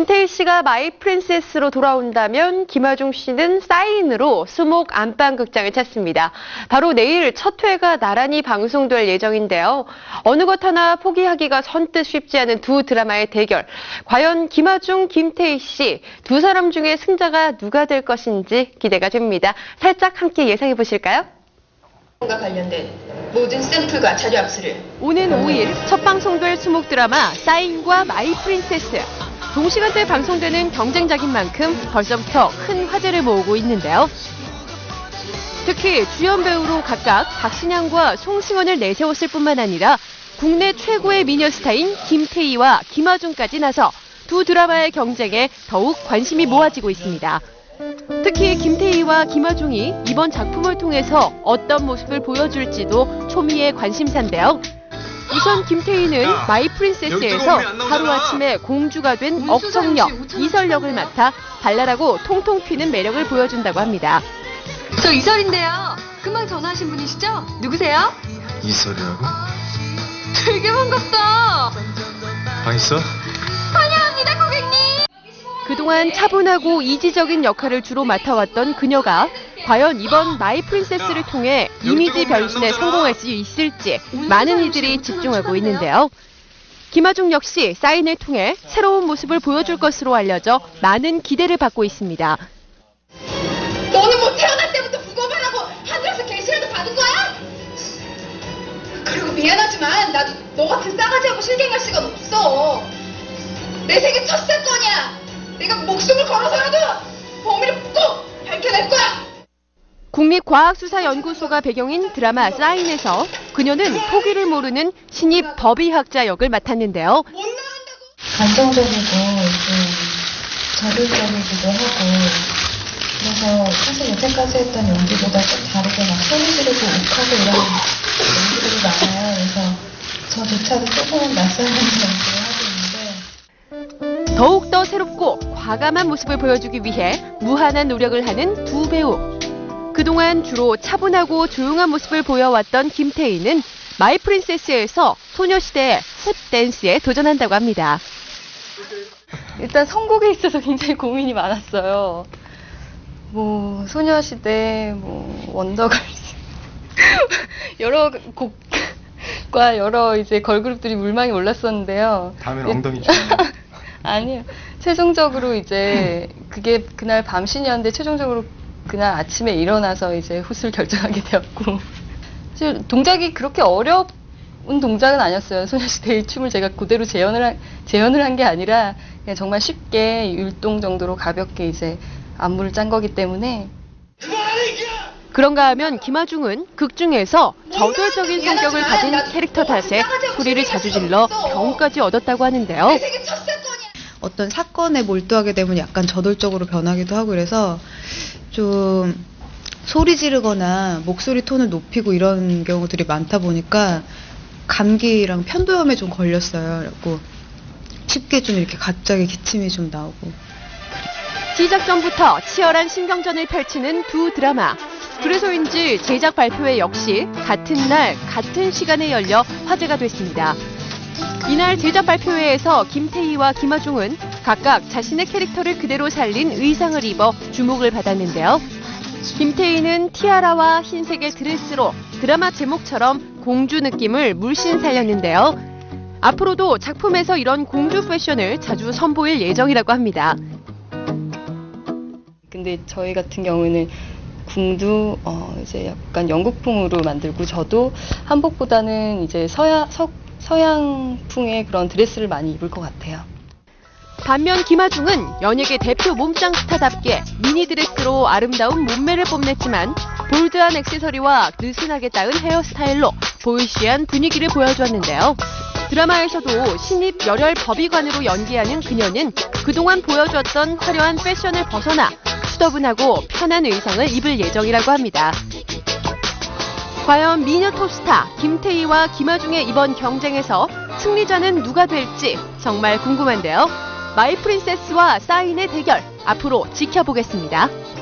김태희 씨가 마이 프린세스로 돌아온다면 김하중 씨는 사인으로 수목 안방극장을 찾습니다. 바로 내일 첫 회가 나란히 방송될 예정인데요. 어느 것 하나 포기하기가 선뜻 쉽지 않은 두 드라마의 대결. 과연 김하중, 김태희 씨 두 사람 중에 승자가 누가 될 것인지 기대가 됩니다. 살짝 함께 예상해 보실까요? 과 관련된 모든 샘플과 자료 압수를 오는 5일 첫 방송될 수목 드라마 사인과 마이 프린세스. 동시간대에 방송되는 경쟁작인 만큼 벌써부터 큰 화제를 모으고 있는데요. 특히 주연 배우로 각각 박신양과 송승헌을 내세웠을 뿐만 아니라 국내 최고의 미녀 스타인 김태희와 김하중까지 나서 두 드라마의 경쟁에 더욱 관심이 모아지고 있습니다. 특히 김태희와 김하중이 이번 작품을 통해서 어떤 모습을 보여줄지도 초미의 관심사인데요. 우선 김태희는 마이 프린세스에서 하루아침에 공주가 된 억정역, 이설역을 맡아 발랄하고 통통 튀는 매력을 보여준다고 합니다. 저 이설인데요. 금방 전화하신 분이시죠? 누구세요? 이설이라고? 되게 반갑다. 방 있어? 환영합니다, 고객님. 그동안 차분하고 이지적인 역할을 주로 맡아왔던 그녀가 과연 이번 마이 프린세스를 통해 이미지 변신에 성공할 수 있을지 많은 이들이 집중하고 있는데요. 김하중 역시 사인을 통해 새로운 모습을 보여줄 것으로 알려져 많은 기대를 받고 있습니다. 너는 뭐 태어날 때부터 부검을 하고 하늘에서 계시라도 받은 거야? 그리고 미안하지만 나도 너 같은 싸가지하고 실갱할 시간 없어 내 생애 첫 사건이야 내가 목숨을 걸어서라도 범인을 꼭 국립과학수사연구소가 배경인 드라마 사인에서 그녀는 포기를 모르는 신입 법의학자 역을 맡았는데요. 감정적이고 좀 저돌적이기도 하고 그래서 사실 여태까지 했던 연기보다 좀 다르게 막 소리 지르고 욱하고 이런 연기들이 많아요. 그래서 저조차도 조금은 낯설은 연기를 하고 있는데 더욱더 새롭고 과감한 모습을 보여주기 위해 무한한 노력을 하는 두 배우. 그동안 주로 차분하고 조용한 모습을 보여왔던 김태희는 마이 프린세스에서 소녀시대의 훅 댄스에 도전한다고 합니다. 일단 선곡에 있어서 굉장히 고민이 많았어요. 뭐 소녀시대, 뭐 원더걸스 여러 곡과 여러 이제 걸그룹들이 물망에 올랐었는데요. 다음엔 엉덩이 좀. 아니요. 최종적으로 이제 그게 그날 밤 신이었는데 최종적으로 그날 아침에 일어나서 이제 훗을 결정하게 되었고. 사실 동작이 그렇게 어려운 동작은 아니었어요. 소녀시대의 춤을 제가 그대로 재현을 한, 재현을 한 게 아니라 그냥 정말 쉽게 율동 정도로 가볍게 이제 안무를 짠 거기 때문에. 그런가 하면 김하중은 극 중에서 저돌적인 성격을 가진 캐릭터 탓에 소리를 자주 질러 병까지 얻었다고 하는데요. 어떤 사건에 몰두하게 되면 약간 저돌적으로 변하기도 하고 그래서 좀 소리 지르거나 목소리 톤을 높이고 이런 경우들이 많다 보니까 감기랑 편도염에 좀 걸렸어요. 그래갖고 쉽게 좀 이렇게 갑자기 기침이 좀 나오고 시작 전부터 치열한 신경전을 펼치는 두 드라마. 그래서인지 제작 발표회 역시 같은 날, 같은 시간에 열려 화제가 됐습니다. 이날 제작 발표회에서 김태희와 김하중은 각각 자신의 캐릭터를 그대로 살린 의상을 입어 주목을 받았는데요. 김태희는 티아라와 흰색의 드레스로 드라마 제목처럼 공주 느낌을 물씬 살렸는데요. 앞으로도 작품에서 이런 공주 패션을 자주 선보일 예정이라고 합니다. 근데 저희 같은 경우에는 궁도 어 이제 약간 영국풍으로 만들고 저도 한복보다는 이제 서양 서, 서양풍의 그런 드레스를 많이 입을 것 같아요. 반면 김하중은 연예계 대표 몸짱 스타답게 미니 드레스로 아름다운 몸매를 뽐냈지만 볼드한 액세서리와 느슨하게 따은 헤어스타일로 보이시한 분위기를 보여주었는데요. 드라마에서도 신입 열혈 법의관으로 연기하는 그녀는 그동안 보여주었던 화려한 패션을 벗어나 수더분하고 편한 의상을 입을 예정이라고 합니다. 과연 미녀 톱스타 김태희와 김하중의 이번 경쟁에서 승리자는 누가 될지 정말 궁금한데요. 마이 프린세스와 사인의 대결 앞으로 지켜보겠습니다.